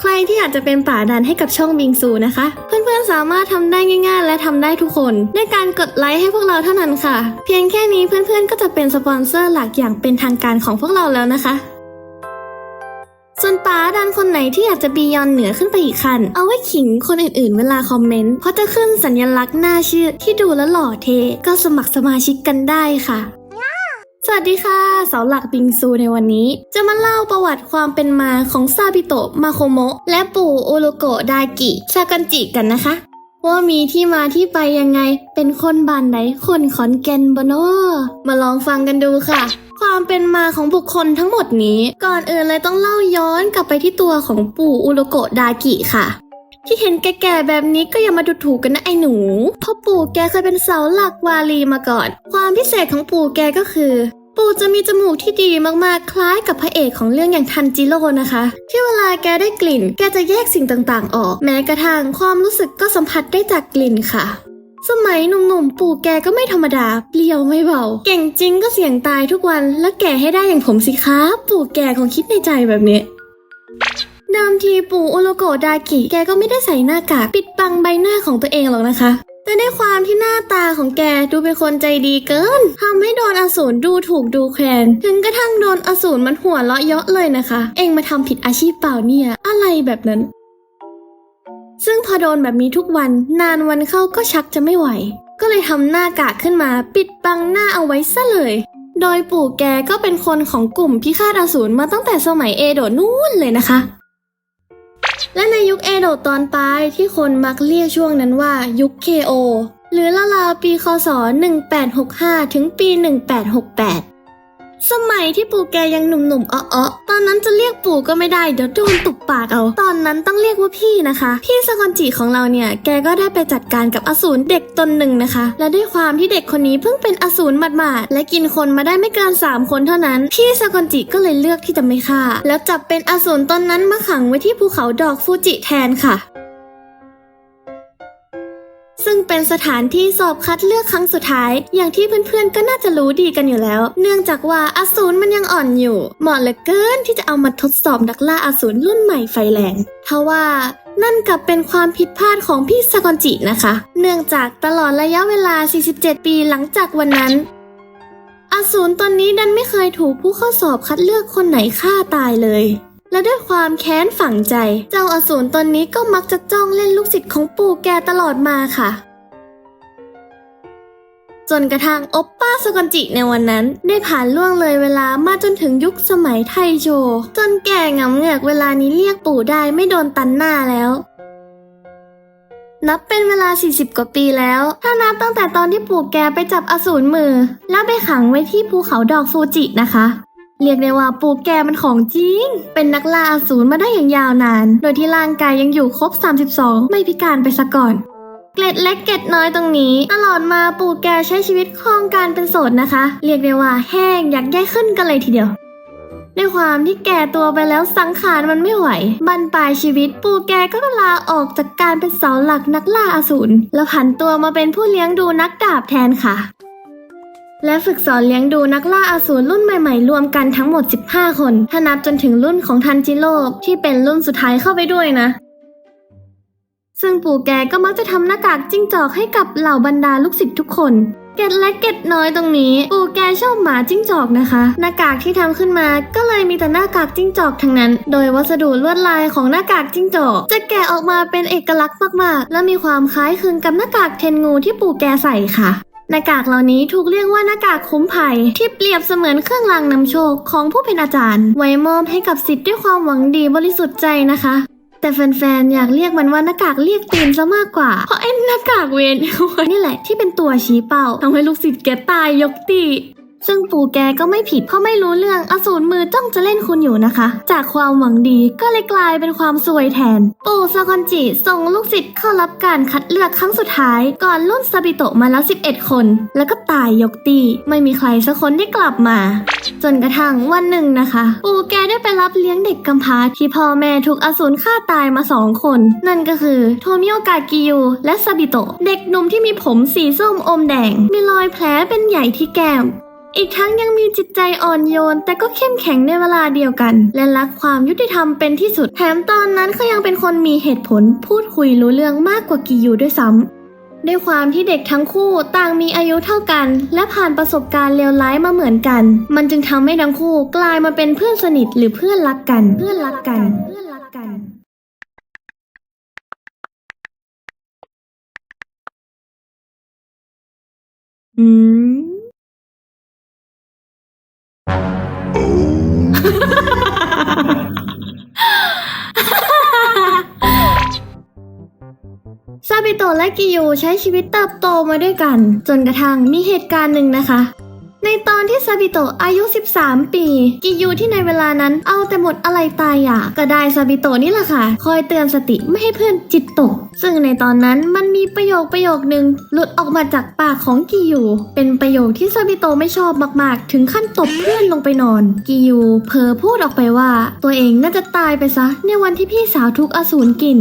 ใครที่อยากจะเป็นป่าดันให้กับช่องบิงซูนะคะ เพื่อนๆสามารถทำได้ง่าย ๆ และทำได้ทุกคนด้วยการกดไลค์ให้พวกเราเท่านั้นค่ะ เพียงแค่นี้เพื่อนๆก็จะเป็นสปอนเซอร์หลักอย่างเป็นทางการของพวกเราแล้วนะคะส่วนป้าดันคนไหนที่อยากจะบียอนเหนือขึ้นไปอีกขั้นเอาไว้ขิงคนอื่นๆ เวลาคอมเมนต์เพราะจะขึ้นสัญลักษณ์หน้าชื่อที่ดูแล้วหล่อเท ก็สมัครสมาชิกกันได้ค่ะ วัสดีค่ะ เสาหลักบิงซูในวันนี้ จะมาเล่าประวัติความเป็นมาของซาบิโตะมาโคโมะและปู่โอโลโกะไดากิซากันจิกันนะคะ ว่ามีที่มาที่ไปยังไงเป็นคนบ้านไหนคนขอนแก่นบเนอมาลองฟังกันดูค่ะ ความเป็นมาของบุคคลทั้งหมดนี้ ก่อนอื่นเลยต้องเล่าย้อนกลับไปที่ตัวของปู่อุโลโกะดากิค่ะที่เห็นแก่ๆแบบนี้ก็อย่ามาดูถูกกันนะไอ้หนูเพราะปู่แกเคยเป็นเสาหลักวาลีมาก่อน ความพิเศษของปู่แกก็คือ ปู่จะมีจมูกที่ดีมากๆ คล้ายกับพระเอกของเรื่องอย่างทันจิโร่นะคะ ที่เวลาแกได้กลิ่น แกจะแยกสิ่งต่างๆ ออก แม้กระทั่งความรู้สึกก็สัมผัสได้จากกลิ่นค่ะ สมัยหนุ่มๆ ปู่แกก็ไม่ธรรมดา เปลี่ยวไม่เบา เก่งจริงก็เสี่ยงตายทุกวัน แล้วแก่ให้ได้อย่างผมสิคะปู่แกคงคิดในใจแบบนี้เดิมทีปู่โอโลโกดากิ แกก็ไม่ได้ใส่หน้ากาก ปิดบังใบหน้าของตัวเองหรอกนะคะ แต่ด้วยความที่หน้าตาของแกดูเป็นคนใจดีเกินทำให้โดนอสูรดูถูกดูแคลน ถึงกระทั่งโดนอสูรมันหัวเราะเยาะเลยนะคะ เองมาทำผิดอาชีพเปล่าเนี่ย อะไรแบบนั้น ซึ่งพอโดนแบบนี้ทุกวันนานวันเข้าก็ชักจะไม่ไหว ก็เลยทำหน้ากากขึ้นมาปิดบังหน้าเอาไว้ซะเลยโดยปู่แกก็เป็นคนของกลุ่มพิฆาตอสูรมาตั้งแต่สมัยเอโดนู่นเลยนะคะ และในยุคเอโดะตอนปลายที่คนมักเรียกช่วงนั้นว่ายุค KO หรือราวๆปีคศ 1865 ถึงปี 1868 สมัยที่ปู่แกยังหนุ่มๆอ้อ อนนั้นจะเรียกปู่ก็ไม่ได้เดี๋ยวโดนตุกปากเอา ตอนนั้นต้องเรียกว่าพี่นะคะ พี่สกอนจิของเราเนี่ยแกก็ได้ไปจัดการกับอสูรเด็กตนหนึ่งนะคะ และด้วยความที่เด็กคนนี้เพิ่งเป็นอสูรหมาดๆและกินคนมาได้ไม่เกิน3คนเท่านั้น พี่สกอนจิก็เลยเลือกที่จะไม่ฆ่า แล้วจับเป็นอสูรตนนั้นมาขังไว้ที่ภูเขาดอกฟูจิแทนค่ะ ซึ่งเป็นสถานที่สอบคัดเลือกครั้งสุดท้าย อย่างที่เพื่อนๆก็น่าจะรู้ดีกันอยู่แล้ว เนื่องจากว่าอสูรมันยังอ่อนอยู่เหมาะเหลือเกินที่จะเอามาทดสอบนักล่าอสูรรุ่นใหม่ไฟแรงทว่านั่นกลับเป็นความผิดพลาดของพี่สกอนจินะคะ เนื่องจากตลอดระยะเวลา 47 ปีหลังจากวันนั้นอสูรตนนี้ดันไม่เคยถูกผู้เข้าสอบคัดเลือกคนไหนฆ่าตายเลย และด้วยความแค้นฝังใจ เจ้าอสูรตนนี้ก็มักจะจ้องเล่นลูกศิษย์ของปู่แกตลอดมาค่ะ จนกระทั่งโอปป้าสกอนจิในวันนั้น ได้ผ่านล่วงเลยเวลามาจนถึงยุคสมัยไทโจจนแก่งำเหงือกเวลานี้เรียกปู่ได้ไม่โดนตันหน้าแล้วนับเป็นเวลา 40 กว่าปีแล้ว ถ้านับตั้งแต่ตอนที่ปู่แกไปจับอสูรมือ แล้วไปขังไว้ที่ภูเขาดอกฟูจินะคะ เรียกได้ว่าปู่แกมันของจริง เป็นนักล่าอสูรมาได้อย่างยาวนาน โดยที่ร่างกายยังอยู่ครบ 32 ไม่พิการไปซะก่อน เกล็ดเล็กเกล็ดน้อยตรงนี้ ตลอดมาปู่แกใช้ชีวิตครองการเป็นโสดนะคะ เรียกได้ว่าแห้งอยากแย่ขึ้นกันเลยทีเดียวด้วยความที่แก่ตัวไปแล้วสังขารมันไม่ไหวบันปลายชีวิตปู่แกก็ลาออกจากการเป็นเสาหลักนักล่าอสูรแล้วผันตัวมาเป็นผู้เลี้ยงดูนักดาบแทนค่ะ และฝึกสอนเลี้ยงดูนักล่าอสูรรุ่นใหม่ๆ รวมกันทั้งหมด 15 คน ถ้านับจนถึงรุ่นของทันจิโร่ที่เป็นรุ่นสุดท้ายเข้าไปด้วยนะ ซึ่งปู่แกก็มักจะทำหน้ากากจิ้งจอกให้กับเหล่าบรรดาลูกศิษย์ทุกคน เกล็ดเล็กเกล็ดน้อยตรงนี้ ปู่แกชอบหมาจิ้งจอกนะคะ หน้ากากที่ทำขึ้นมาก็เลยมีแต่หน้ากากจิ้งจอกทั้งนั้น โดยวัสดุลวดลายของหน้ากากจิ้งจอก จะแกะออกมาเป็นเอกลักษณ์มากๆ และมีความคล้ายคลึงกับหน้ากากเทนงูที่ปู่แกใส่ค่ะ หน้ากากเหล่านี้ถูกเรียกว่าหน้ากากคุ้มภัย ที่เปรียบเสมือนเครื่องรางนำโชคของผู้เป็นอาจารย์ ไว้มอบให้กับสิทธิ์ด้วยความหวังดีบริสุทธิ์ใจนะคะ แต่แฟนๆอยากเรียกมันว่าหน้ากากเรียกตีนซะมากกว่า เพราะไอ้หน้ากากเวนนี่แหละที่เป็นตัวชี้เป้าทำให้ลูกศิษย์แกตายยกตี ซึ่งปู่แกก็ไม่ผิดเพราะไม่รู้เรื่องอสูรมือจ้องจะเล่นคุณอยู่นะคะ จากความหวังดีก็เลยกลายเป็นความซวยแทน ปู่ซากอนจิส่งลูกศิษย์เข้ารับการคัดเลือกครั้งสุดท้าย ก่อนรุ่นซาบิโตะมาแล้ว 11 คน แล้วก็ตายยกตีไม่มีใครสักคนได้กลับมา จนกระทั่งวันหนึ่งนะคะ ปู่แกได้ไปรับเลี้ยงเด็กกำพร้าที่พ่อแม่ถูกอสูรฆ่าตายมาสองคน นั่นก็คือโทมิโอกากิยูและซาบิโตะเด็กหนุ่มที่มีผมสีส้มอมแดง มีรอยแผลเป็นใหญ่ที่แก้ม อีกทั้งยังมีจิตใจอ่อนโยน แต่ก็เข้มแข็งในเวลาเดียวกัน และรักความยุติธรรมเป็นที่สุด แถมตอนนั้นเขายังเป็นคนมีเหตุผล พูดคุยรู้เรื่องมากกว่ากิยูด้วยซ้ำด้วยความที่เด็กทั้งคู่ต่างมีอายุเท่ากัน และผ่านประสบการณ์เลวร้ายมาเหมือนกัน มันจึงทำให้ทั้งคู่กลายมาเป็นเพื่อนสนิทหรือเพื่อนรักกัน เพื่อนรักกันเพื่อนรักกันอืม ซาบิโตะและกิยูใช้ชีวิตเติบโตมาด้วยกัน จนกระทั่งมีเหตุการณ์หนึ่งนะคะ ในตอนที่ซาบิโตะอายุ 13 ปี กิยูที่ในเวลานั้นเอาแต่หมดอะไรตายอยากก็ได้ซาบิโตะนี่แหละค่ะ คอยเตือนสติไม่ให้เพื่อนจิตตก ซึ่งในตอนนั้นมันมีประโยคประโยคนึงหลุดออกมาจากปากของกิยู เป็นประโยคที่ซาบิโตะไม่ชอบมากๆ ถึงขั้นตบเพื่อนลงไปนอน กิยูเผลอพูดออกไปว่า ตัวเองน่าจะตายไปซะในวันที่พี่สาวทุกอสูรกิน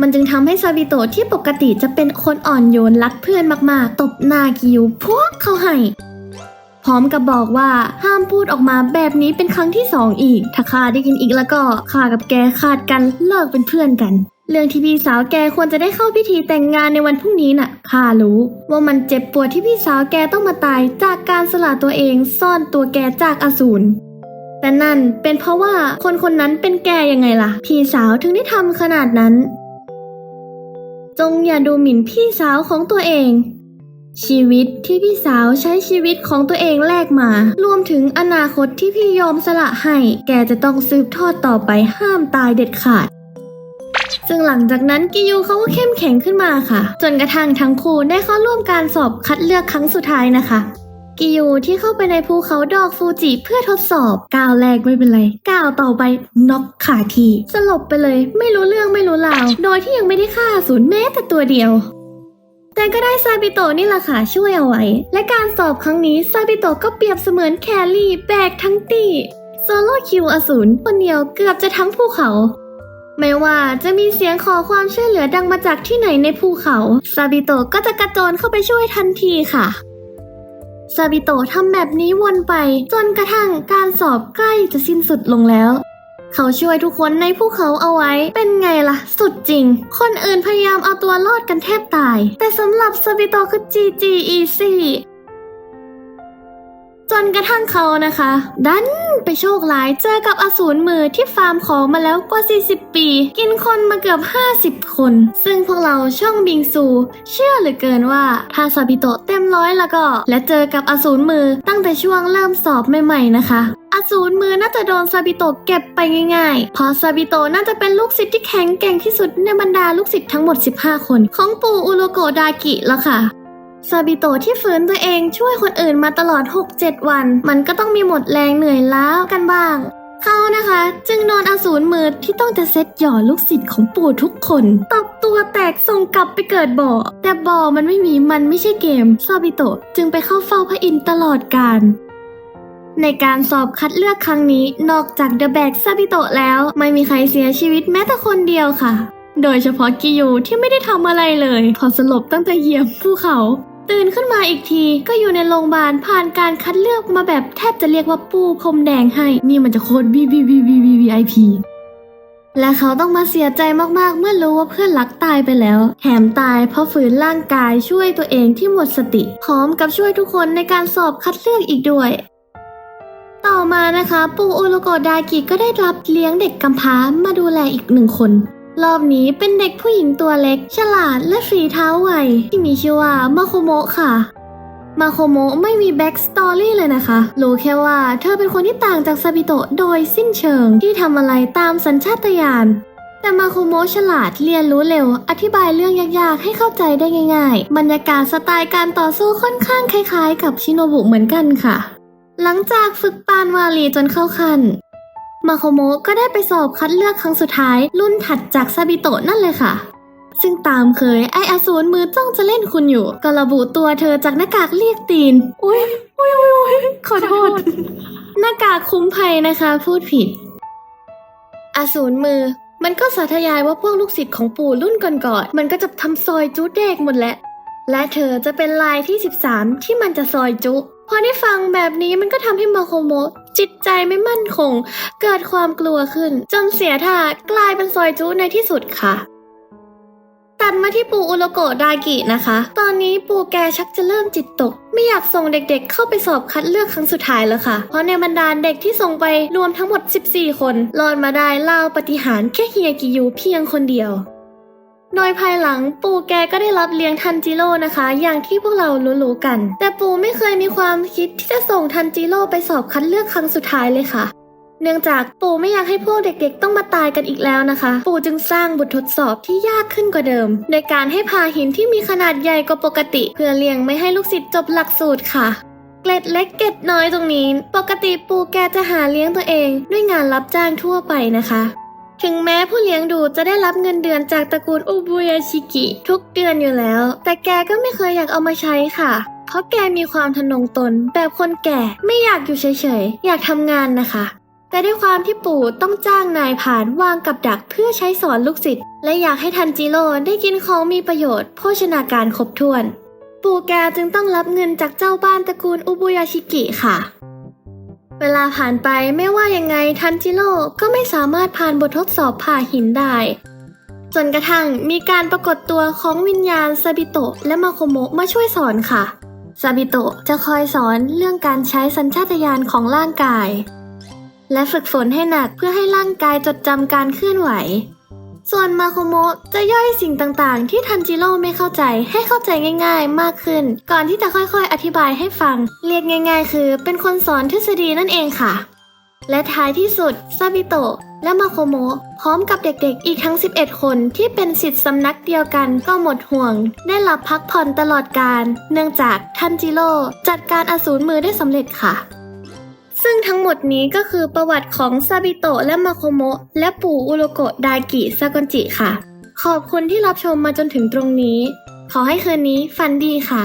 มันจึงทำให้ซาบิโตะที่ปกติจะเป็นคนอ่อนโยนรักเพื่อนมากๆ ตบหน้ากิยูพวกเขาให้ พร้อมกับบอกว่าห้ามพูดออกมาแบบนี้เป็นครั้งที่สองอีก ถ้าข้าได้ยินอีกแล้วก็ข้ากับแกขาดกันเลิกเป็นเพื่อนกัน เรื่องที่พี่สาวแกควรจะได้เข้าพิธีแต่งงานในวันพรุ่งนี้น่ะข้ารู้ ว่ามันเจ็บปวดที่พี่สาวแกต้องมาตายจากการสละตัวเองซ่อนตัวแกจากอสูรแต่นั่นเป็นเพราะว่าคนคนนั้นเป็นแกยังไงล่ะ พี่สาวถึงได้ทำขนาดนั้น จงอย่าดูหมิ่นพี่สาวของตัวเอง ชีวิตที่พี่สาวใช้ชีวิตของตัวเองแลกมา รวมถึงอนาคตที่พี่ยอมสละให้ แกจะต้องสืบทอดต่อไปห้ามตายเด็ดขาด ซึ่งหลังจากนั้นกิยูเขาก็เข้มแข็งขึ้นมาค่ะ จนกระทั่งทั้งคู่ได้เข้าร่วมการสอบคัดเลือกครั้งสุดท้ายนะคะกิยูที่เข้าไปในภูเขาดอกฟูจิเพื่อทดสอบก้าวแรกไม่เป็นไรก้าวต่อไปน็อกขาที สลบไปเลย ไม่รู้เรื่องไม่รู้ราว โดยที่ยังไม่ได้ฆ่าศูนย์แม้แต่ตัวเดียว แต่ก็ได้ซาบิโตะนี่แหละค่ะช่วยเอาไว้ และการสอบครั้งนี้ซาบิโตะก็เปรียบเสมือนแครี่แบกทั้งตีโซโล่คิวอสูรคนเดียวเกือบจะทั้งภูเขา ไม่ว่าจะมีเสียงขอความช่วยเหลือดังมาจากที่ไหนในภูเขาซาบิโตะก็จะกระโจนเข้าไปช่วยทันทีค่ะซาบิโตะทำแบบนี้วนไป จนกระทั่งการสอบใกล้จะสิ้นสุดลงแล้ว เขาช่วยทุกคนในภูเขาเอาไว้ เป็นไงล่ะ สุดจริง คนอื่นพยายามเอาตัวรอดกันแทบตาย แต่สำหรับซาบิโตคือ GG Easy จนกระทั่งเขานะคะ ดันไปโชคร้ายเจอกับอสูรมือที่ฟาร์มของมาแล้วกว่า 40 ปี กินคนมาเกือบ 50 คน ซึ่งพวกเราช่องบิงซู เชื่อเหลือเกินว่าถ้าซาบิโตเต็มร้อยแล้วก็ และเจอกับอสูรมือตั้งแต่ช่วงเริ่มสอบใหม่ๆนะคะ อสูรมือน่าจะโดนซาบิโตะเก็บไปง่ายๆ เพราะซาบิโตะน่าจะเป็นลูกศิษย์ที่แข็งแกร่งที่สุดในบรรดาลูกศิษย์ทั้งหมด 15 คน ของปู่อุโรโกดากิแล้วค่ะ ซาบิโตะที่ฝืนตัวเองช่วยคนอื่นมาตลอด 6-7 วัน มันก็ต้องมีหมดแรงเหนื่อยล้ากันบ้างเขานะคะ จึงโดนอสูรมือที่ต้องจะเซตหย่อลูกศิษย์ของปู่ทุกคนตบตัวแตกส่งกลับไปเกิดบ่อ แต่บ่อมันไม่มีมันไม่ใช่เกมซาบิโตะจึงไปเข้าเฝ้าพระอินทร์ตลอดกาล ในการสอบคัดเลือกครั้งนี้ นอกจากเดอะแบกซาบิโตะแล้ว ไม่มีใครเสียชีวิตแม้แต่คนเดียวค่ะ โดยเฉพาะกิยูที่ไม่ได้ทำอะไรเลย พอสลบตั้งแต่เหยียบภูเขา ตื่นขึ้นมาอีกทีก็อยู่ในโรงพยาบาลผ่านการคัดเลือกมาแบบแทบจะเรียกว่าปูพรมแดงให้ นี่มันจะโคตร V V V V V V I P และเขาต้องมาเสียใจมากๆ เมื่อรู้ว่าเพื่อนรักตายไปแล้ว แถมตายเพราะฝืนร่างกายช่วยตัวเองที่หมดสติ พร้อมกับช่วยทุกคนในการสอบคัดเลือกอีกด้วย ต่อมานะคะ ปู่โอโลโกดากิก็ได้รับเลี้ยงเด็กกำพร้ามาดูแลอีกหนึ่งคน รอบนี้เป็นเด็กผู้หญิงตัวเล็ก ฉลาดและฝีเท้าไวที่มีชื่อว่ามาโคโมะค่ะมาโคโมะไม่มีแบ็กสตอรี่เลยนะคะ รู้แค่ว่าเธอเป็นคนที่ต่างจากซาบิโตะโดยสิ้นเชิงที่ทำอะไรตามสัญชาตญาณ แต่มาโคโมะฉลาดเรียนรู้เร็ว อธิบายเรื่องยากๆ ให้เข้าใจได้ง่าย ๆ บรรยากาศสไตล์การต่อสู้ค่อนข้างคล้ายๆ กับชิโนบุเหมือนกันค่ะ หลังจากฝึกปานวาลีจนเข้าขันมาโคโมก็ได้ไปสอบคัดเลือกครั้งสุดท้ายรุ่นถัดจากซาบิโตะนั่นเลยค่ะ ซึ่งตามเคยไออสูรมือจ้องจะเล่นคุณอยู่ก็ระบุตัวเธอจากหน้ากากเรียกตีน อุ้ยอุ้ยอุ้ยอุ้ยขอโทษ หน้ากากคุ้มภัยนะคะ พูดผิดอสูรมือ มันก็สาธยายว่าพวกลูกศิษย์ของปู่รุ่นก่อนๆมันก็จะทำซอยจุเด็กหมดแหละและเธอจะเป็นลายที่ 13 ที่มันจะซอยจุ พอได้ฟังแบบนี้มันก็ทำให้มาโคโมะจิตใจไม่มั่นคง เกิดความกลัวขึ้น จนเสียท่ากลายเป็นซอยจุในที่สุดค่ะตัดมาที่ปู่อุโรโกะดากินะคะ ตอนนี้ปู่แกชักจะเริ่มจิตตก ไม่อยากส่งเด็กๆ เข้าไปสอบคัดเลือกครั้งสุดท้ายแล้วค่ะ เพราะในบรรดาเด็กที่ส่งไปรวมทั้งหมด 14 คนรอดมาได้เล่าปฏิหารแค่เฮียกิยูเพียงคนเดียว โดยภายหลังปู่แกก็ได้รับเลี้ยงทันจิโร่นะคะ อย่างที่พวกเรารู้ๆกัน แต่ปู่ไม่เคยมีความคิดที่จะส่งทันจิโร่ไปสอบคัดเลือกครั้งสุดท้ายเลยค่ะ เนื่องจากปู่ไม่อยากให้พวกเด็กๆ ต้องมาตายกันอีกแล้วนะคะ ปู่จึงสร้างบททดสอบที่ยากขึ้นกว่าเดิม โดยการให้พาหินที่มีขนาดใหญ่กว่าปกติ เพื่อเลี่ยงไม่ให้ลูกศิษย์จบหลักสูตรค่ะเกล็ดเล็กเกล็ดน้อยตรงนี้ ปกติปู่แกจะหาเลี้ยงตัวเอง ด้วยงานรับจ้างทั่วไปนะคะ ถึงแม้ผู้เลี้ยงดูจะได้รับเงินเดือนจากตระกูลอุบุยาชิกิ ทุกเดือนอยู่แล้ว แต่แกก็ไม่เคยอยากเอามาใช้ค่ะ เพราะแกมีความทะนงตน แบบคนแก่ไม่อยากอยู่เฉยๆ อยากทำงานนะคะ แต่ด้วยความที่ปู่ต้องจ้างนายผ่านวางกับดักเพื่อใช้สอนลูกศิษย์และอยากให้ทันจิโร่ได้กินของมีประโยชน์โภชนาการครบถ้วน ปู่แกจึงต้องรับเงินจากเจ้าบ้านตระกูลอุบุยาชิกิค่ะ เวลาผ่านไปไม่ว่ายังไงทันจิโร่ก็ไม่สามารถผ่านบททดสอบผ่าหินได้ จนกระทั่งมีการปรากฏตัวของวิญญาณซาบิโตะและมาโคโมะมาช่วยสอนค่ะซาบิโตะจะคอยสอนเรื่องการใช้สัญชาตญาณของร่างกาย และฝึกฝนให้หนักเพื่อให้ร่างกายจดจำการเคลื่อนไหว ส่วนมาโคโมะจะย่อยสิ่งต่างๆ ที่ทันจิโร่ไม่เข้าใจให้เข้าใจง่าย ๆ มากขึ้น ก่อนที่จะค่อยๆ อธิบายให้ฟัง เรียกง่าย ๆ คือ เป็นคนสอนทฤษฎีนั่นเองค่ะ และท้ายที่สุดซาบิโตะและมาโคโมะพร้อมกับเด็กๆ อีกทั้ง 11 คนที่เป็นสิทธิ์สำนักเดียวกันก็หมดห่วง ได้รับพักผ่อนตลอดการ เนื่องจากทันจิโร่จัดการอสูรมือได้สำเร็จค่ะ ซึ่งทั้งหมดนี้ก็คือประวัติของซาบิโตะและมาโคโมะและปู่อุโรโกะดากิซากอนจิค่ะ ขอบคุณที่รับชมมาจนถึงตรงนี้ ขอให้คืนนี้ฝันดีค่ะ